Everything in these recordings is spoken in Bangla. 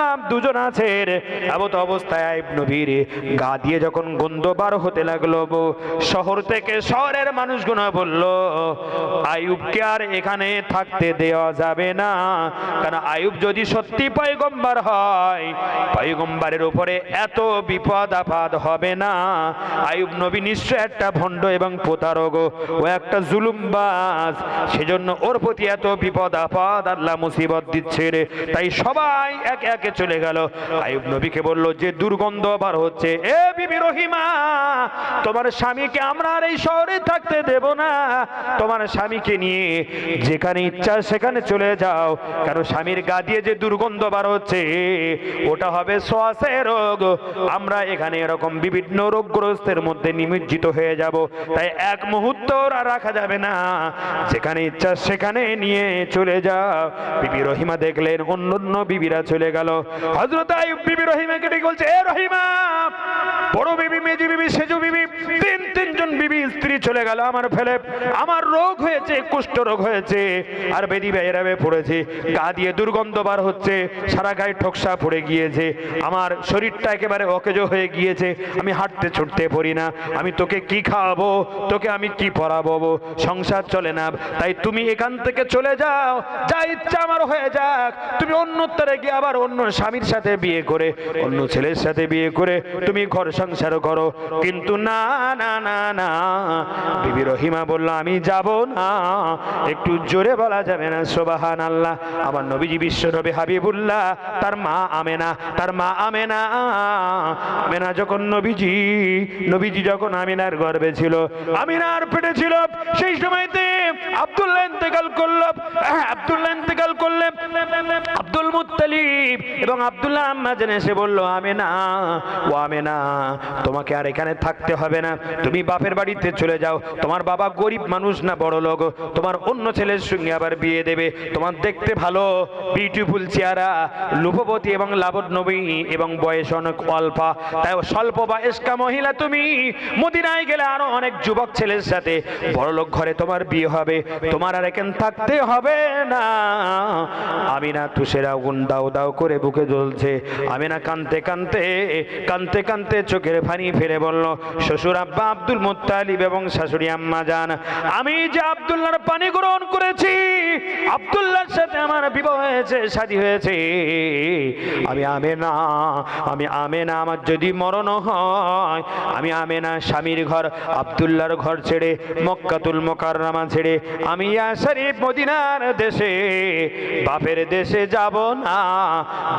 সালাম, দুজন আছেন। এমত অবস্থায় আইব নবীর গা দিয়ে যখন গন্ধ বার হতে লাগল শহর থেকে শহরের মানুষগুলো বলল, আইয়ুবকে আর এখানে থাকতে দেওয়া যাবে না। কারণ আইয়ুব যদি সত্যি পয়গম্বর হয়, পয়গম্বরের উপরে এত বিপদ আপদ হবে না। আইয়ুব নবী নিশ্চয় একটা ভণ্ড এবং প্রতারক ও একটা জুলুমবাজ। সেজন্য ওর প্রতি এত বিপদ আপদ আল্লাহ মুসিবত দিচ্ছে তাই সবাই এক একে চলে গেল। আইয়ুব নবীকে বলল, যে দুর্গন্ধ বার হচ্ছে, এ বিবি রহিমা, তোমার স্বামীকে আমরা আর এই শহরে থাকতে দেব না। তোমার স্বামীকে নিয়ে যেখানে ইচ্ছা সেখানে চলে যাও। কারণ স্বামীর গা দিয়ে যে দুর্গন্ধ বার হচ্ছে, ওটা হবে শ্বাসের রোগ। আমরা এখানে এরকম বিভিন্ন রোগগ্রস্তের মধ্যে নিমজ্জিত হয়ে যাব। তাই এক মুহূর্ত ওর রাখা যাবে না। যেখানে ইচ্ছা সেখানে নিয়ে চলে যাও। বিবি রহিমা দেখলেন অন্য অন্য বিবিরা চলে গেল। হজরত আইয়ুব বিবি রহিমাকে ডেকে বলছে, এ রহিমা, বড় বিবি, মেজি বিবি, সেজু বিবি, তিন তিনজন বিবি স্ত্রী চলে গেল আমার ফেলে। আমার রোগ হয়েছে, কুষ্ঠ রোগ হয়েছে। আর বেদি বেরাবে পড়েছে, গা দিয়ে দুর্গন্ধ বার হচ্ছে, সারা গায়ে ঠকসা পড়ে গিয়েছে। আমার শরীরটা একেবারে অকেজ হয়ে গিয়েছে, আমি হাঁটতে ছুটতে পারি না। আমি তোকে কি খাওয়াবো? তোকে আমি কি পরাবো সংসার চলে না। তাই তুমি এখান থেকে চলে যাও। যা ইচ্ছা আমার হয়ে যাক। তুমি অন্যত্তরে গিয়ে আবার অন্য স্বামীর সাথে বিয়ে করে অন্য ছেলের সাথে বিয়ে করে তুমি ঘর সংসার করো। কিন্তু না না না না বিবি রহিমা বলল আমি যাব না। একটু জোরে বলা যাবে না সোবাহান আল্লাহ আমার নবীজি বিশ্ব নবী হাবিবুল্লাহ তার মা আমেনা তার মা আমেনা। আমেনা যখন নবীজি নবীজি যখন আমিনার গর্বে ছিল আমিনার পেটে ছিল সেই সময়তে আব্দুল্লাহ ইন্তেকাল করল। হ্যাঁ, আব্দুল্লাহ ইন্তেকাল করলেন আব্দুল মুত্তালিব এবং আব্দুল্লাহ আম্মা জেনে এসে বলল, আমেনা, ও আমেনা, তোমাকে আর এখানে থাকতে হবে না। তুমি বাপের বাড়িতে চলে যাও। তোমার বাবা গরিব মানুষ না বড় লোক। তোমার অন্য ছেলের সঙ্গে আবার বিয়ে দেবে। তোমার দেখতে ভালো বিউটিফুল চেহারা লুপবতী এবং লাবণ্যবী এবং বয়স অনেক অল্পা। তাই স্বল্প বয়স্কা মহিলা তুমি। মদিনায় গেলে আরও অনেক যুবক ছেলের সাথে। বড় লোক ঘরে তোমার বিয়ে হবে। তোমার আর এখানে থাকতে হবে না। আমি না তুষের আগুন দাও দাও করে বুকে জ্বলছে। আমি না কানতে কানতে কানতে কানতে চোখের পানি ফেলে বলল, শ্বশুর আব্বা আব্দুল মুত্তালিব এবং শাশুড়ি আম্মা জান আমি যে আব্দুল্লাহর পানি গ্রহণ করেছি, আব্দুল্লাহর সাথে আমার বিবাহ হয়েছে, শাদী হয়েছে। আমি আমে না আমি আমে না আমার যদি মরণ হয়, আমি আমে না স্বামীর ঘর, আব্দুল্লাহর ঘর ছেড়ে, মক্কাতুল মোকাররামা ছেড়ে, আমি ইয়া মদিনার দেশে, বাপের দেশে যাব না।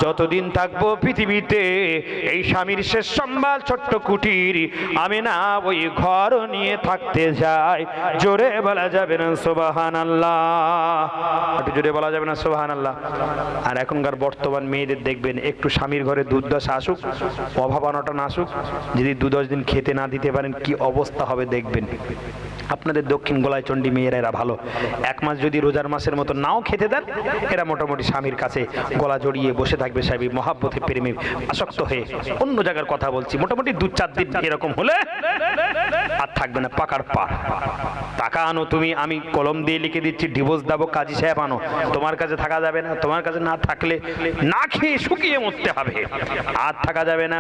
যতদিন থাকব পৃথিবীতে, এই স্বামীর শেষ সম্ভাল ছোট্ট কুটির, আমি না ওই ঘর নিয়ে থাকতে যাই জোরে বলা যাবে না সোবাহান আল্লাহ একটু জোরে বলা যাবে না সোবাহান আল্লাহ আর এখনকার বর্তমান মেয়েদের দেখবেন, একটু স্বামীর ঘরে দুধ দশা আসুক, অভাব অনটন আসুক, যদি দু দশ দিন খেতে না দিতে পারেন, কি অবস্থা হবে দেখবেন। আপনাদের দক্ষিণ গোলায় চণ্ডী মেয়েরা এরা ভালো। এক মাস যদি রোজার মাসের মতো নাও খেতে দেন, এরা মোটামুটি স্বামীর কাছে গলা জড়িয়ে বসে থাকবে স্বামী মহাব্বতে প্রেমে আসক্ত হয়ে। অন্য জায়গার কথা বলছি, মোটামুটি দু চার দিন এরকম হলে আর থাকবে না, পাকার পা। টাকা আনো তুমি, আমি কলম দিয়ে লিখে দিচ্ছি, ডিভোর্স দেবো, কাজী সাহেব আনো। তোমার কাছে থাকা যাবে না, তোমার কাছে না থাকলে না খেয়ে শুকিয়ে মরতে হবে। আর থাকা যাবে না।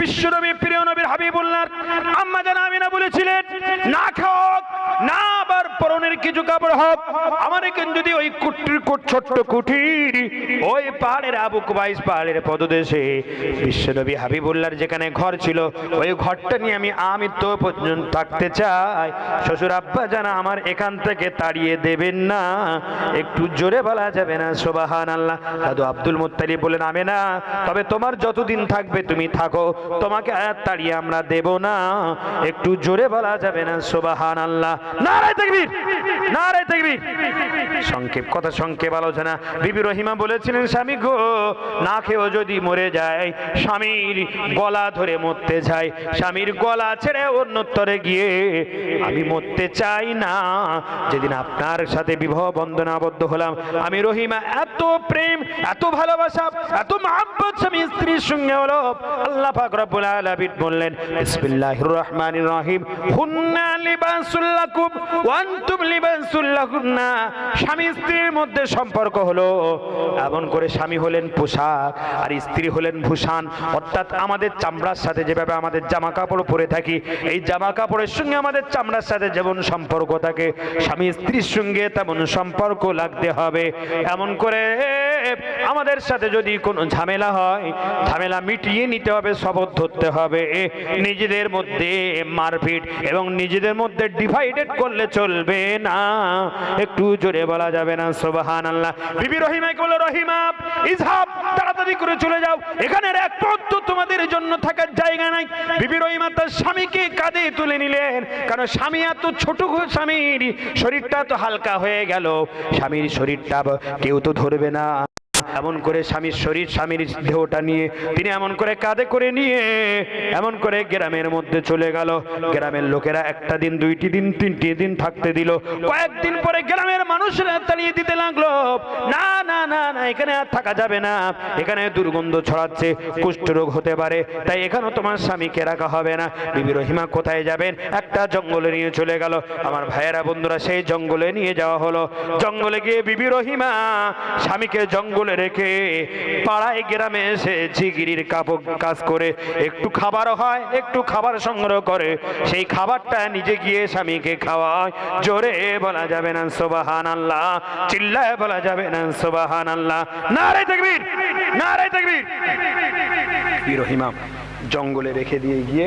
বিশ্বনবী প্রিয় নবীর হাবিবুল্লাহ, আম্মা জানা আমিনা বলেছিলেন না খাও না আবার পরনের কিছু কাপড় হোক। আমার এখানে যদি ওই কুটির ছোট্ট কুঠির ওই পাহাড়ের আবু কুবাইস পাহাড়ের পদদেশে বিশ্বনবী হাবিবুল্লাহর যেখানে ঘর ছিল, ওই ঘরটা নিয়ে আমি আমি তো পর্যন্ত থাকতে চাই। শ্বশুর আব্বা জানা আমার এখান থেকে তাড়িয়ে দেবেন না। একটু জোরে বলা যাবে না সোবাহান আল্লাহ দাদু আব্দুল মুত্তালিব বলেন আমি না, তবে তোমার যতদিন থাকবে তুমি থাকো। তোমাকে আর তাড়িয়ে আমরা দেব না। একটু জোরে বলা যাবে না সোবাহান আল্লাহ নারায় তাকবীর নারায় তাকবীর। সংক্ষেপ, কথা সংক্ষেপ আলোচনা। বিবি রহিমা বলেছিলেন, স্বামী গো, না খেয়েও যদি মরে যায়, স্বামীর গলা ধরে মরতে যায় স্বামীর গলা ছেড়ে অন্যত্তরে গিয়ে আমি মরতে চাই না। যেদিন আপনার সাথে বিবাহ বন্ধনে আবদ্ধ হলাম, আমি রহিমা, এত প্রেম, এত ভালোবাসা, এত মহাব্বত স্বামী স্ত্রীর সঙ্গে হলো। আল্লাহ পাক বললেন, বিসমিল্লাহির রহিম স্বামী স্ত্রীর মধ্যে সম্পর্ক হলো, এমন করে স্বামী হলেন পোশাক, আর স্ত্রী হলেন ভূষণ। অর্থাৎ আমাদের চামড়ার সাথে যেভাবে আমাদের জামা কাপড় পরে থাকি, এই জামা কাপড়ের সঙ্গে আমাদের চামড়ার সাথে যেমন সম্পর্ক থাকে, স্বামী স্ত্রীর সঙ্গে তেমন সম্পর্ক লাগতে হবে। এমন করে আমাদের সাথে যদি কোনো ঝামেলা হয়, ঝামেলা মিটিয়ে নিতে হবে, শপথ ধরতে হবে। নিজেদের মধ্যে মারপিট এবং নিজেদের মধ্যে ডিভাইডেড করলে চলবে না। একটু জোরে বলা যাবে না সোবাহান আল্লাহ বিবি রহিমাকে বলো, রহিমা ইসহাব তাড়াতাড়ি করে চলে যাও। এখানে এক পথ তোমাদের জন্য থাকার জায়গা নাই। বিবি রহিমা তার স্বামীকে কাঁধে তুলে নিলেন, কারণ স্বামী এত ছোট স্বামীর শরীরটা তো হালকা হয়ে গেল। স্বামীর শরীরটা কেউ তো ধরবে না। এমন করে স্বামীর শরীর, স্বামীর দেহটা নিয়ে তিনি এমন করে কাঁধে করে নিয়ে এমন করে গ্রামের মধ্যে চলে গেল। গ্রামের লোকেরা একটা দিন, দুইটি দিন, তিনটি দিন থাকতে দিল। কয়েকদিন পরে গ্রামের মানুষরা তাড়িয়ে দিতে লাগল। না না না না, এখানে আর থাকা যাবে না। এখানে দুর্গন্ধ ছড়াচ্ছে, কুষ্ঠরোগ হতে পারে। তাই এখানেও তোমার স্বামীকে রাখা হবে না। বিবি রহিমা কোথায় যাবেন? একটা জঙ্গলে নিয়ে চলে গেল। আমার ভাইয়েরা, বন্ধুরা, সেই জঙ্গলে নিয়ে যাওয়া হলো। জঙ্গলে গিয়ে বিবি রহিমা স্বামীকে জঙ্গলে রেখে পাড়ায় গ্রামে এসে ঝিগিরির কাপড় কাজ করে একটু খাবারও হয়, একটু খাবার সংগ্রহ করে। সেই খাবারটা নিজে গিয়ে স্বামীকে খাওয়ায়। জোরে বলা যাবে না সোবাহান আল্লাহ চিল্লায় বলা যাবে না সোবাহান আল্লাহ নারাই তাকবীর নারাই তাকবীর। বিবি রহিমা, জঙ্গলে রেখে দিয়ে গিয়ে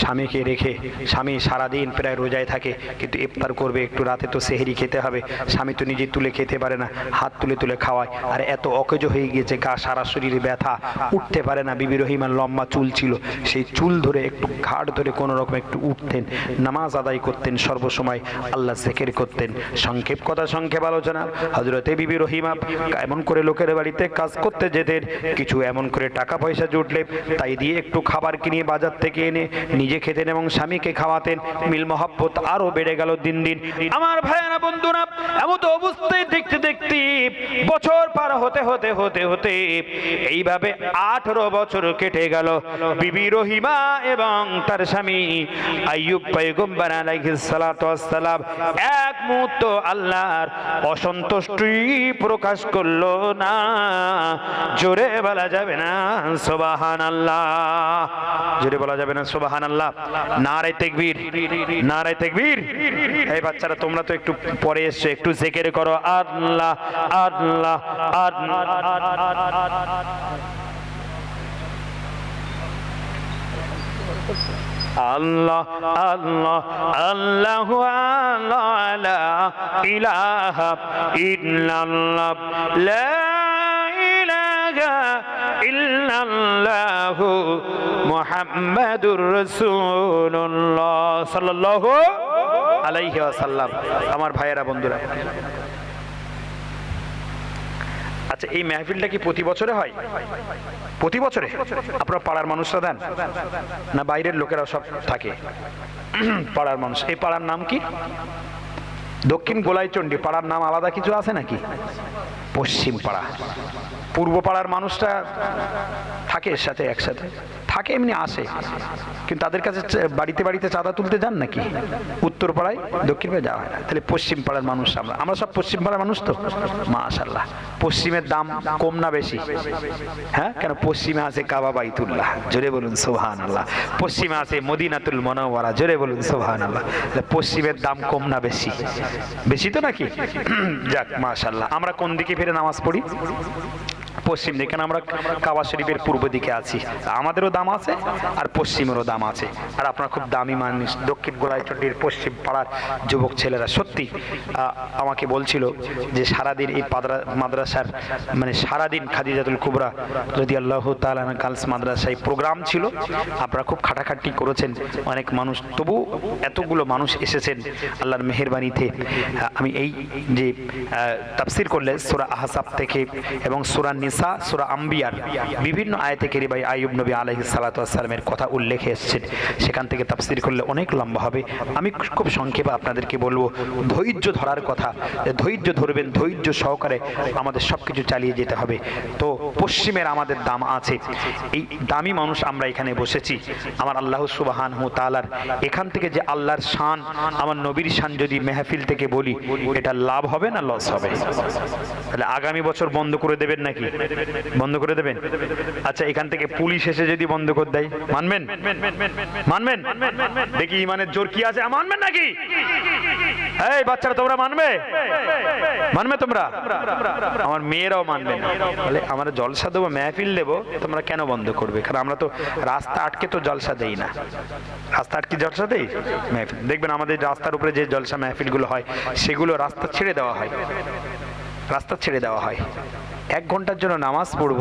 স্বামীকে রেখে, স্বামী সারাদিন প্রায় রোজায় থাকে, কিন্তু ইফতার করবে, একটু রাতে তো সেহেরি খেতে হবে। স্বামী তো নিজে তুলে খেতে পারে না, হাত তুলে তুলে খাওয়ায়। আর এত অকেজ হয়ে গিয়েছে, গা, সারা শরীরে ব্যথা, উঠতে পারে না। বিবি রহিমার লম্বা চুল ছিল, সেই চুল ধরে একটু ঘাট ধরে কোনো রকম একটু উঠতেন, নামাজ আদায় করতেন সর্বসময়, আল্লাহ জেকের করতেন। সংক্ষেপ কথা, সংক্ষেপ আলোচনা। হজরতে বিবি রহিমা এমন করে লোকের বাড়িতে কাজ করতে যেতেন, কিছু এমন করে টাকা পয়সা জুটলে তাই দিয়ে একটু খাবার কিনে বাজার থেকে এনে নিজে খেতেন এবং স্বামীকে খাওয়াতেন, মিল মহব্বত আরও বেড়ে গেল দিন দিন। আমার ভাইয়েরা বন্ধুরা, এমন তো অবস্থায় দেখতে দেখতে বছর পার হতে হতে হতে হতে এইভাবে আঠারো বছর কেটে গেল। বিবি রহিমা এবং তার স্বামী আইয়ুব পয়গম্বর আলাইহিস সালাতু ওয়াসসালাম এক মুহূর্ত আল্লাহর অসন্তুষ্টি প্রকাশ করল না। জোরে বলা যাবে না, সুবহানাল্লাহ। জোরে বলা যাবে না, সুবহানাল্লাহ। নারায়ে তাকবীর নারায়ে তাকবীর। এই বাচ্চারা, তোমরা তো একটু পরে এসছো, একটু জিকির করো, আল্লাহ আল্লাহ আল্লাহ। আল্লাহ আল্লাহ, আল্লাহু আল্লাহ লা ইলাহা ইল্লাল্লাহ। লা ইলাহা ইল্লাল্লাহু মুহাম্মাদুর রাসূলুল্লাহ সাল্লাল্লাহু আলাইহি ওয়াসাল্লাম। আমার ভাইয়েরা, বন্ধুরা। আচ্ছা এই মেহফিলটা কি প্রতি বছরে হয়? প্রতি বছরে? আপনার পাড়ার মানুষরা দেন? না বাইরের লোকেরা সব থাকে? পাড়ার মানুষ। এই পাড়ার নাম কি? দক্ষিণ গোলাইচন্ডী পাড়ার নাম আলাদা কিছু আছে নাকি? পশ্চিম পাড়া। পূর্ব পাড়ার মানুষটা থাকে সাথে, একসাথে। থাকে, এমনি আসে। কিন্তু তাদের কাছে বাড়িতে বাড়িতে চাঁদা তুলতে যান নাকি? উত্তর পাড়ায় দক্ষিণ পাড়ায় যাওয়া হয় না। তাহলে পশ্চিম পাড়ার মানুষ আমরা। আমরা সব পশ্চিম পাড়ার মানুষ তো? মাশাল্লাহ পশ্চিমের দাম কম না বেশি? হ্যাঁ? কেন? পশ্চিমে আছে কাবা বাইতুল্লাহ। জোরে বলুন সোহান আল্লাহ পশ্চিমে আছে মদিনাতুল মনোয়ারা জোরে বলুন সোহান আল্লাহ পশ্চিমের দাম কম না বেশি? বেশি তো নাকি? যাক মাশাল্লাহ আমরা কোন দিকে ফিরে নামাজ পড়ি? পশ্চিম দিকে আমরা কাবা শরীফের পূর্ব দিকে আছি। আমাদেরও দাম আছে আর পশ্চিমেরও দাম আছে। আর আপনার খুব দামি মানুষ, দক্ষিণ গোলাইচন্ডির পশ্চিম পাড়ার যুবক ছেলেরা। সত্যি আমাকে বলছিল যে সারাদিন এই পাদরা, মাদ্রাসার মানে সারাদিন খাদিজাতুল কুবরা যদি আল্লাহ তাআলা গার্লস মাদ্রাসায় প্রোগ্রাম ছিল। আপনারা খুব খাটাখাটি করেছেন। অনেক মানুষ, তবু এতগুলো মানুষ এসেছেন আল্লাহর মেহেরবানিতে। আমি এই যে তাফসির করলে সুরা আহসাব থেকে এবং সুরা নিসা কিসা, সুরা আম্বিয়ার বিভিন্ন আয়াতে কেরিবাই আইয়ুব নবী আলহি সালাতামের কথা উল্লেখে এসছেন সেখান থেকে তাফসির করলে অনেক লম্বা হবে। আমি খুব সংক্ষেপে আপনাদেরকে বলব, ধৈর্য ধরার কথা, ধৈর্য ধরবেন, ধৈর্য সহকারে আমাদের সব কিছু চালিয়ে যেতে হবে। তো পশ্চিমের আমাদের দাম আছে। এই দামি মানুষ আমরা এখানে বসেছি। আমার আল্লাহ সুবাহান হু তালার এখান থেকে যে আল্লাহর শান, আমার নবীর শান যদি মেহফিল থেকে বলি, এটা লাভ হবে না লস হবে? তাহলে আগামী বছর বন্ধ করে দেবেন নাকি? বন্ধ করে দেবেন? আচ্ছা এখান থেকে পুলিশ এসে যদি বন্ধ করে দেয়, মানবেন? মানবেন? দেখি ইমানের জোর কি আছে। মানবেন নাকি? এই বাচ্চারা, তোমরা মানবে? মানবে তোমরা? আমার মেয়েরাও মানবে বলে আমরা জলসা দেবো, মেহফিল দেবো, তোমরা কেন বন্ধ করবে? কারণ আমরা তো রাস্তা আটকে তো জলসা দেই না। রাস্তা আটকে জলসা দেই? মেহফিল। দেখবেন আমাদের রাস্তার উপরে যে জলসা মেহফিলগুলো হয়, সেগুলো রাস্তা ছেড়ে দেওয়া হয়। রাস্তা ছেড়ে দেওয়া হয়। এক ঘণ্টার জন্য নামাজ পড়ব,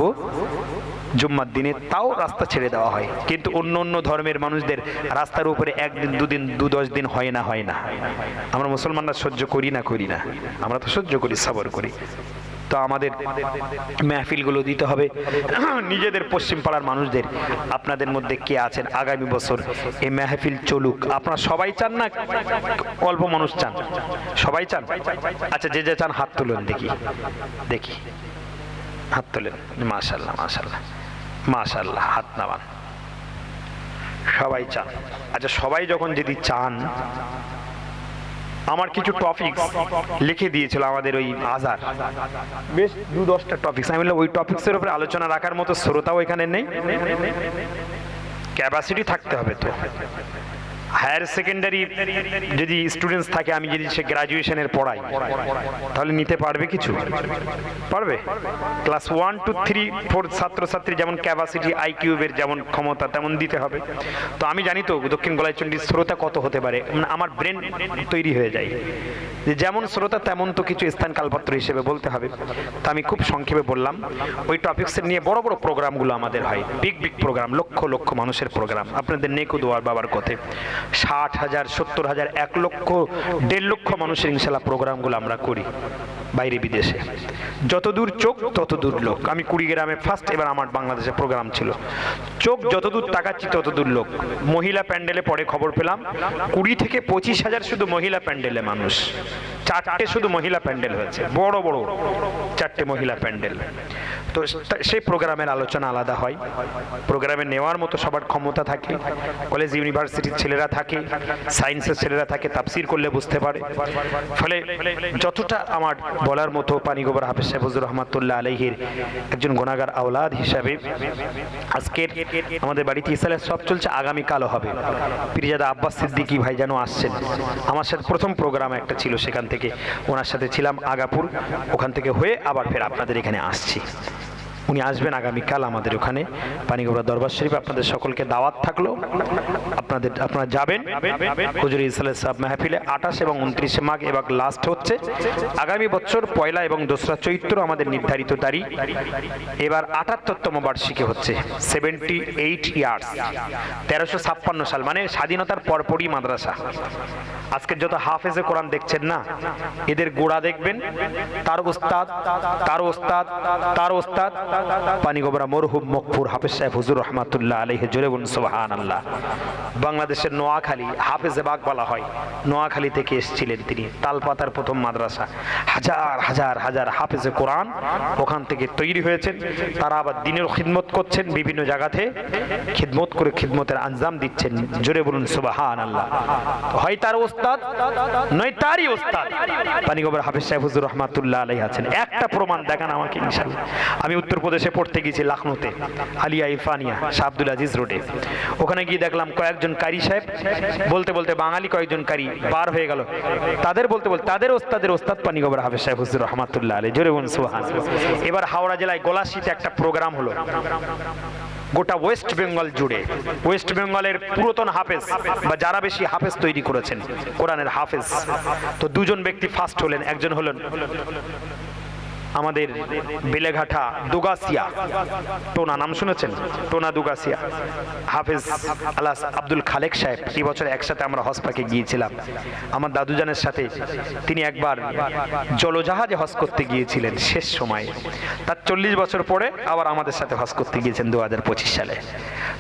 জুম্মার দিনে তাও রাস্তা ছেড়ে দেওয়া হয়। কিন্তু অন্য অন্য ধর্মের মানুষদের রাস্তার উপরে একদিন, দুদিন, দু দশ দিন হয় না হয় না। আমরা মুসলমানরা সহ্য করি না করি না। আমরা তো সহ্য করি, সবর করি। তো আমাদের মেহফিলগুলো দিতে হবে। নিজেদের পশ্চিম পাড়ার মানুষদের, আপনাদের মধ্যে কে আছেন? আগামী বছর এই মেহফিল চলুক। আপনারা সবাই চান না, অল্প মানুষ চান? সবাই চান? আচ্ছা যে যে চান, হাত তুলুন, দেখি। দেখি। হাত তোলেন। মাশাল্লাহ মাশাল্লাহ মাশাল্লাহ হাত নামান। সবাই চান। আচ্ছা সবাই যখন যদি চান, আমার কিছু টপিক লিখে দিয়েছিল আমাদের ওই আজার। বেশ দু দশটা টপিকস আমি বললাম, ওই টপিক্সের উপরে আলোচনা রাখার মতো শ্রোতাও এখানে নেই। ক্যাপাসিটি থাকতে হবে তো। হায়ার সেকেন্ডারি যদি স্টুডেন্টস থাকে, আমি যদি সে গ্রাজুয়েশনের পড়াই, তাহলে নিতে পারবে কিছু? পারবে? Class one two three four ছাত্রছাত্রী যেমন ক্যাপাসিটি আইকিউবের যেমন ক্ষমতা, তেমন দিতে হবে। তো আমি জানি তো দক্ষিণ গলাইচন্ডির শ্রোতা কত হতে পারে। মানে আমার ব্রেন তৈরি হয়ে যায়। যে যেমন শ্রোতা তেমন তো কিছু স্থান কালপত্র হিসেবে বলতে হবে। তা আমি খুব সংক্ষেপে বললাম। ওই টপিক্সের নিয়ে বড় বড় প্রোগ্রামগুলো আমাদের হয়। Big big programme lakh lakh মানুষের প্রোগ্রাম আপনাদের নেকু দোয়ার বাবার কথে। ষাট হাজার, সত্তর হাজার, এক লক্ষ, দেড় লক্ষ মানুষের ইনশাল্লাহ প্রোগ্রামগুলো আমরা করি। বাইরে বিদেশে। যতদূর চোখ, ততদূর লোক। আমি কুড়িগ্রামে ফার্স্ট এবার আমার বাংলাদেশে প্রোগ্রাম ছিল। চোখ যতদূর তাকাচ্ছি, ততদূর লোক। মহিলা প্যান্ডেলে পরে খবর পেলাম, কুড়ি থেকে পঁচিশ হাজার শুধু মহিলা প্যান্ডেলে মানুষ। চারটে শুধু মহিলা প্যান্ডেল হয়েছে। বড় বড় চারটে মহিলা প্যান্ডেল। তো সেই প্রোগ্রামের আলোচনা আলাদা হয়। প্রোগ্রামে নেওয়ার মতো সবার ক্ষমতা থাকে। কলেজ ইউনিভার্সিটির ছেলেরা থাকে সায়েন্সের ছেলেরা থাকে, তাফসির করলে বুঝতে পারে। ফলে যতটা আমার বলার মতো পানি গোবর হাফিজ সাহেব রহমাতুল্লাহ আলহির একজন গোনাগার আওলাদ হিসাবে আজকের আমাদের বাড়িতে ইসালের সব চলছে আগামীকালও হবে। পিরিজাদা আব্বাস সিদ্দিকি ভাই যেন আসছেন। আমার সাথে প্রথম প্রোগ্রাম একটা ছিল সেখান থেকে। ওনার সাথে ছিলাম আগাপুর। ওখান থেকে হয়ে আবার ফের আপনাদের এখানে আসছি। উনি আসবেন আগামীকাল আমাদের ওখানে পানিগোবরা দরবার শরীফ। আপনাদের সকলকে দাওয়াত থাকল। আপনাদের, আপনারা যাবেন। হুজুর ইসলাম সাহেব মেহফিলে আঠাশ এবং উনত্রিশে মাঘ এবার লাস্ট হচ্ছে। আগামী বছর পয়লা এবং দোসরা চৈত্র আমাদের নির্ধারিত তারিখ। এবার আটাত্তরতম বার্ষিকী হচ্ছে। সেভেন্টি এইট ইয়ার্স তেরোশো ছাপ্পান্ন সাল মানে স্বাধীনতার পরপরই মাদ্রাসা। আজকে যত হাফেজে কোরআন দেখছেন না, এদের গোড়া দেখবেন। তার ওস্তাদ তার ওস্তাদ তার ওস্তাদ পানিগোবরা মরহুম মকফুর হাফেজ সাহেব হুজুর রহমাতুল্লাহ আলহ জোরে সুবাহান আল্লাহ বাংলাদেশের নোয়াখালী, হাফেজে বাগ বলা হয়। নোয়াখালী থেকে এসেছিলেন তিনি, তালপাতার প্রথম মাদ্রাসা। হাজার হাজার হাজার হাফেজে কোরআন ওখান থেকে তৈরি হয়েছেন। তারা আবার দিনের খিদমত করছেন বিভিন্ন জায়গাতে। খিদমত করে খিদমতের আঞ্জাম দিচ্ছেন, জোরে বলুন সুবাহান আল্লাহ হয় তার ওস্তাদ, নয় তারই ওস্তাদ। পানিগোবর হাফিজ সাহেব হুজুর রহমাতুল্লাহ আলাই আছেন। একটা প্রমাণ দেখান আমাকে আমি উত্তরপ্রদেশে পড়তে গেছি লাখনৌতে, আলিয়া ইফানিয়া শাহ আজিজ রোডে। ওখানে গিয়ে দেখলাম কয়েকজন কারি সাহেব, বলতে বলতে বাঙালি কয়েকজন কারি বার হয়ে গেল। তাদের বলতে বলতে, তাদের ওস্তাদের ওস্তাদ পানিগোবর হাফিজ সাহেব হুজুর রহমাতুল্লাহ আলাই জোরে সুহান এবার হাওড়া জেলায় গোলাশিতে একটা প্রোগ্রাম হলো। গোটা ওয়েস্ট বেঙ্গল জুড়ে। ওয়েস্ট বেঙ্গলের পুরাতন হাফেজ বা যারা বেশি হাফেজ তৈরি করেছেন, কোরআনের হাফেজ। তো দুজন ব্যক্তি ফার্স্ট হলেন, একজন হলেন আমাদের বেলেঘাটা দুগাসিয়া টোনা, নাম শুনেছেন? টোনা দুগাসিয়া হাফেজ আলাস আব্দুল খালেক সাহেব, এই বছর একসাথে আমরা হসপাকে গিয়েছিলাম। আমার দাদুজানের সাথে তিনি একবার জলজাহাজে হজ করতে গিয়েছিলেন শেষ সময়ে। তার চল্লিশ বছর পরে আবার আমাদের সাথে হজ করতে গিয়েছেন দু হাজার পঁচিশ সালে।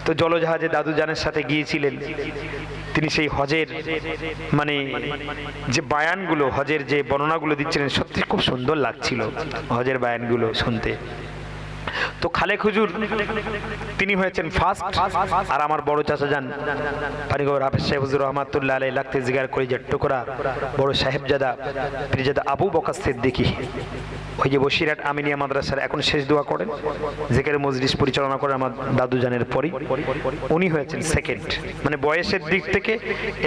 তো জলজাহাজে দাদুজানের সাথে গিয়েছিলেন। তিনি সেই হজের মানে যে বায়ানগুলো, হজের যে বর্ণনাগুলো দিচ্ছিলেন, সত্যি খুব সুন্দর লাগছিল হজের বায়ানগুলো শুনতে। তো খালেক হুজুর, তিনি হয়েছেন ফার্স্ট আর আমার বড় চাচা যান পানিগড় হাফেজ সাহেব হুজুর রহমাতুল্লাহ আলাই লাগতে জিগার করি যে টুকরা, বড় সাহেবজাদা, পীরজাদা আবু বকার সিদ্দিকী। ওই যে বসিরাট আমিনিয়া মাদ্রাসার এখন শেষ দোয়া করেন, জেকের মজলিস পরিচালনা করেন আমার দাদু জানের পরই। উনি হয়েছেন সেকেন্ড মানে বয়সের দিক থেকে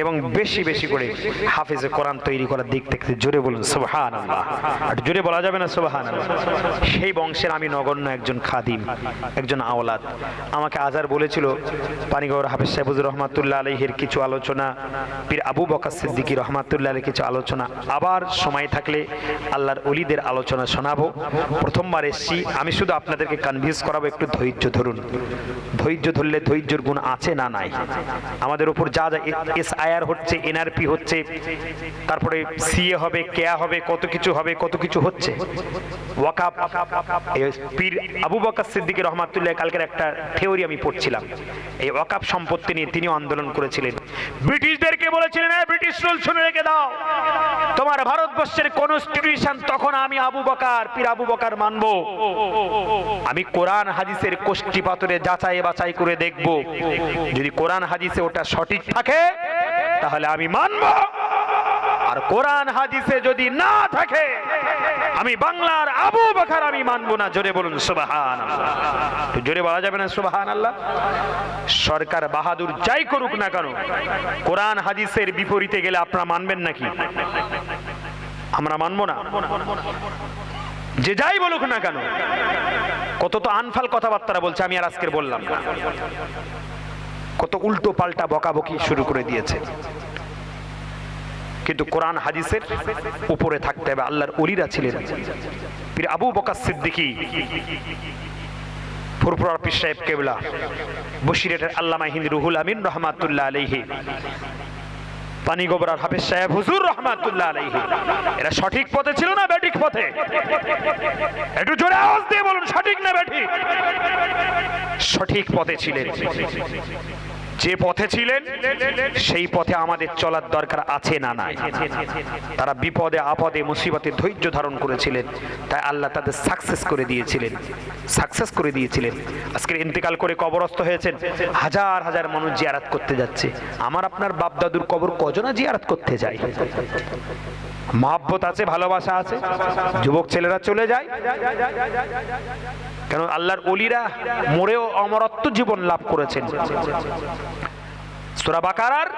এবং বেশি বেশি করে হাফেজে কোরআন তৈরি করার দিক থেকে জোরে বলুন আল্লাহ আর জোরে বলা যাবে না সুবহান সেই বংশের আমি নগণ্য একজন খাদিম, একজন আওলাদ। আমাকে আজার বলেছিল, পানিগড় হাফেজ সাহেবুজুর রহমাতুল্লাহ আলহের কিছু আলোচনা, পীর আবু বকার সিদ্দিকী রহমাতুল্লাহ আলহের কিছু আলোচনা। আবার সময় থাকলে আল্লাহর অলিদের আলোচনা শোনাবো। প্রথমবার এসছি। আমি শুধু আপনাদেরকে কনভিন্স করাবো একটু ধৈর্য ধরুন। ধৈর্য ধরলে ধৈর্যর গুণ আছে না নাই? আমাদের উপর যা যা এস আইআর হচ্ছে এনআরপি হচ্ছে, তারপরে সিএ হবে কেয়া হবে, কত কিছু হবে, কত কিছু হচ্ছে? ওয়াকাপ পীর আবু বকর সিদ্দিকী রহমাতুল্লাহ কালকের একটা থিওরি আমি পড়ছিলাম। এই ওয়াকাপ সম্পত্তি নিয়ে তিনি আন্দোলন করেছিলেন। ব্রিটিশদেরকে বলেছিলেন, "এই ব্রিটিশ রুল শুনে রেখে দাও। তোমার ভারতবর্ষের কনস্টিটিউশন তখন আমি আবু বকার, পীর আবু বকার মানবো। আমি কোরআন, হাদিসের কোষ্টি পাথরে যাচাই বাছাই করে দেখব। যদি কোরআন হাদিসে ওটা সঠিক থাকে, তাহলে আমি মানব। আর কোরআন হাদিসে যদি না থাকে, আমি বাংলার আবু বকর আমি মানবো না। জোরে বলুন সুবাহান জোরে বলা যাবে না সুবাহান আল্লাহ সরকার বাহাদুর যাই করুক না কেন, কোরআন হাদিসের বিপরীতে গেলে আপনারা মানবেন নাকি? আমরা মানবো না। যে যাই বলুক না কেন, কত তো আনফাল কথাবার্তা বলছে, আমি আর আজকের বললাম না। কত উল্টো পাল্টা বকাবকি শুরু করে দিয়েছে। কিন্তু কোরআন হাদিসের উপরে থাকতে হবে, আল্লাহর অলিরা ছিলেন। পীর আবু বকার সিদ্দিকী, ফুরফুরার পীর সাহেব কেবলা বসিরেটের আল্লামা হিন্দ রুহুল আমিন রহমাতুল্লাহ আলাইহি। পানি গোবরার হাফিজ সাহেব হুজুর রহমাতুল্লাহ আলাইহি। এরা সঠিক পথে ছিল না ব্যাটিক পথে? একটু জোরে আওয়াজ দিয়ে বলুন, সঠিক না ব্যাটিক সঠিক পথে ছিলেন। যে পথে ছিলেন, সেই পথে আমাদের চলার দরকার আছে না নাই তারা বিপদে, আপদে, মুসিবতে ধৈর্য ধারণ করেছিলেন। তাই আল্লাহ তাদের সাকসেস করে দিয়েছিলেন। সাকসেস করে দিয়েছিলেন। আজকে ইন্তেকাল করে কবরস্থ হয়েছেন। হাজার হাজার মানুষ জিয়ারাত করতে যাচ্ছে। আমার, আপনার বাপ দাদুর কবর কজনা জিয়ারাত করতে যায়? মহাব্বত আছে, ভালোবাসা আছে। যুবক ছেলেরা চলে যায়। কেন আল্লাহর অলিরা মরেও অমরত্ব জীবন লাভ করেছেন। সূরা বাকারার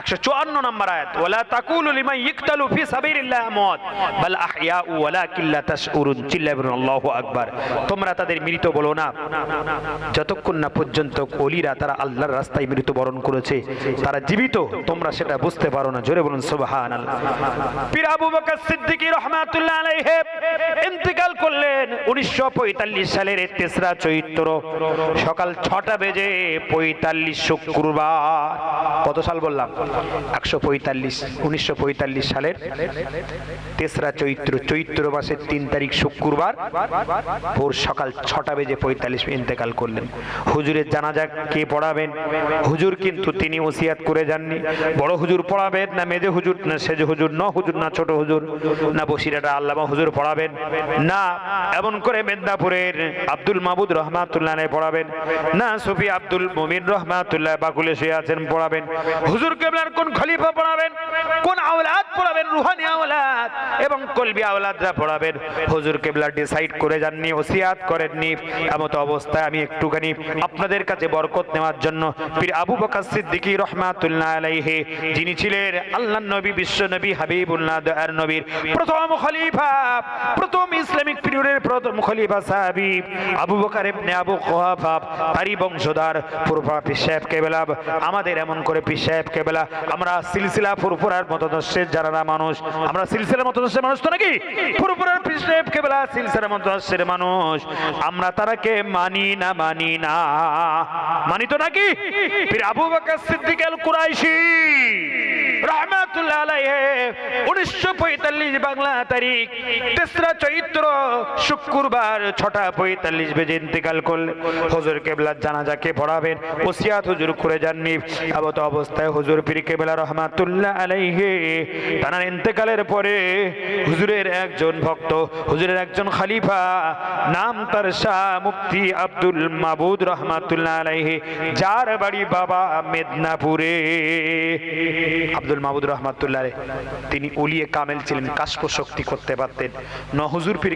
154 নম্বর আয়াত, ওয়ালা তাকুলু লিমান ইকতালু ফি সাবিলিল্লাহ আমওয়াত, বাল আহইয়াউ ওয়ালাকিন লা তাশউরুন চিল্লাবেন আল্লাহু আকবার তোমরা তাদের মৃত বলো না যতক্ষণ না পর্যন্ত অলিরা তারা মৃত্যুবরণ করেছে, তারা জীবিত, তোমরা সেটা বুঝতে পারো না জোরে বলুন, সুবহানাল্লাহ। করলেন 1945 সালের তেসরা চৈত্র সকাল 6টা বেজে 45 শুক্রবার। কত সাল বললাম? একশো পঁয়তাল্লিশ, উনিশশো সালের তেসরা চৈত্র। চৈত্র মাসের তিন তারিখ শুক্রবার ভোর সকাল ছটা বেজে পঁয়তাল্লিশ ইন্তেকাল করলেন। হুজুরের জানাজা কে পড়াবেন। হুজুর কিন্তু তিনি ওসিয়াত করে যাননি। বড় হুজুর পড়াবেন না মেজে হুজুর, না সেজ হুজুর, ন হুজুর, না ছোট হুজুর, না বসিরাটা আল্লামা হুজুর পড়াবেন, না এমন করে মেদিনীপুরের আব্দুল মাহবুদ রহমাতুল্লাহ পড়াবেন, না সুফি আব্দুল মুমিন রহমাতুল্লাহ বাকুলে শুয়ে আছেন, পড়াবেন। হুজুর কেবলার কোন খলিফা পড়াবেন, কোন আওলাদ পড়াবেন, রুহানি আওলাদ এবং কলবি আওলাদরা পড়াবেন। হুজুর কেবলা ডিসাইড করে যাননি, ওসিয়াত করেননি। এমত অবস্থায় আমি একটুখানি আপনাদের কাছে বরকত নেওয়ার জন্য পীর আবু বকর সিদ্দিকী রহমাতুল্লাহ আলাইহি, যিনি ছিলেন আল্লাহর নবী, বিশ্ব নবী, হাবিবুল্লাহ দয়ার নবীর প্রথম খলিফা, প্রথম ইসলামিক পিরিয়ডের প্রথম খলিফা সাহাবী। আবু বকর ইবনে আবু কুহাফা তারই বংশধর ফুরফা পীর সাহেব কেবলা আমাদের এমন করে পীর সাহেব কেবেলা, আমরা সিলসিলা ফুরফুরার মতদর্শের যারা না মানুষ, আমরা সিলসিলার মতদর্শের মানুষ তো নাকি? ফুরফুরার পীর সাহেব কেবেলা, সিলসিলার মতো আসছে মানুষ। আমরা তারাকে মানি না মানি না। মানি তো নাকি? পীর আবু বকর সিদ্দিক আল কুরাইশি রহমাতুল্লাহ আলাইহি 1945 বাংলা তারিখ, তেসরা চৈত্র শুক্রবার ছটা পঁয়তাল্লিশ বেজে ইন্তেকাল করলে হুজুর কেবলার জানাজাকে পড়াবেন? ওসিয়াত হুজুর করে যাননি। আবত অবস্থায় হুজুর পীর কেবলা রহমাতুল্লাহ আলাইহি তার ইন্তেকালের পরে হুজুরের একজন ভক্ত, হুজুরের একজন খালিফা, নাম তার শাহ মুফতি আব্দুল মাবুদ রহমাতুল্লাহ আলাইহি, যার বাড়ি বাবা মেদিনীপুরে। আব্দুল মাবুদ রহমাতুল্লাহ আলাইহি, তিনি উলিয়ে কামেল ছিলেন কাশ্প শক্তি করতে পারতেন। ন হুজুর পীর